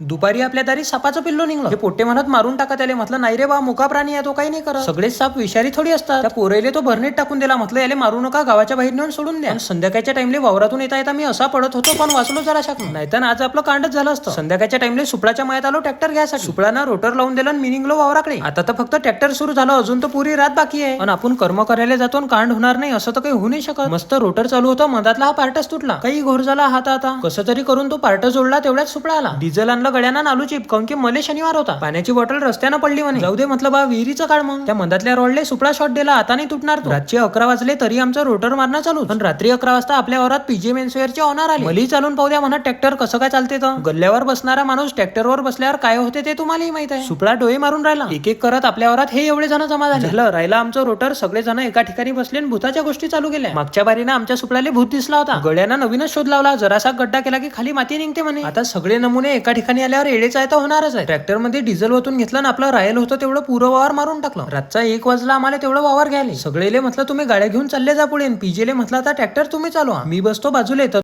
दुपारी आपल्या दारी सापाचं पिल्लो निघलं. हे पोटे म्हणत मारून टाका त्याला. म्हटलं नाही रे बा मुका प्राणी आहे तो काही नाही करत. सगळेच साप विषारी थोडी असतात. त्या पोरेले तो भरणीत टाकून दिला. म्हटलं याले मारू नका गावाच्या बाहेर नेऊन सोडून द्या. संध्याकाळच्या टाइमले वावरातून येता येता मी असा पडत होतो पण वाचलो जरा शकलो नाहीतर आज आपलं कांडच झालं असतं. संध्याकाळच्या टाइमले सुपळाच्या मायात आलो ट्रॅक्टर घ्यायसाठी. सुपळानं रोटर लावून दिला आणि मिनिंगलो वावराकडे. आता तर फक्त ट्रॅक्टर सुरू झालं अजून तर पुरी रात बाकी आहे. पण आपण कर्म करायला जातो आणि कांड होणार नाही असं तर काही होऊ नाही शकत. मस्त रोटर चालू होतं मधातला हा पार्टच तुटला. काही घोर झाला हात आता कसं तरी करून तो पार्ट जोडला तेवढ्याच सुपळा आला. डिझेल आणला गड्यानं आणि नालू चिपकावून की मले शनिवार होता. पाण्याची बॉटल रस्त्यानं पडली म्हणे. जाऊ दे म्हटलं बा विहिरीचं काढ मग. त्या मधातल्या रोडले सुपडा शॉट दिला आता नाही तुटणार रातचे अकरा वाजले तरी आमचं रोटर मारणं चालू पण रात्री अकरा वाजता आपल्या वरात पीजे मेन्सवेअरचे ऑनर आले. मलाही चालून पाहू द्या म्हणत ट्रॅक्टर कसं काय चालते तर गल्ल्यावर बसणारा माणूस ट्रॅक्टरवर बसल्यावर काय होते ते तुम्हालाही माहीत आहे. सुपळा डोळे मारून राहिला. एक एक करत आपल्या वरात हे एवढे जण जमा झाले. झालं राहिला आमचं रोटर सगळे जण एका ठिकाणी बसले आणि भूताच्या गोष्टी चालू केल्या. मागच्या बारीनं आमच्या सुपडाले भूत दिसला होता. गड्यानं नवीनच शोध लावला. जरासा गड्डा केला की खाली माती निघते म्हणे. आता सगळे नमुने एका ठिकाणी आल्यावर येडेचा आहे तर होणारच आहे. ट्रॅक्टरमध्ये डिझेल ओतून घेतलं ना आपलं रायल होतं तेवढं पुरं वावर मारून टाकलं. रातचा एक वाजला आम्हाला तेवढं वावर घ्यायला. सगळेले म्हटलं तुम्ही गाड्या घेऊन चालले जा पुढे. पीजेले म्हटलं आता ट्रॅक्टर तुम्ही चालवा. मी बसतो बाजूला. येतात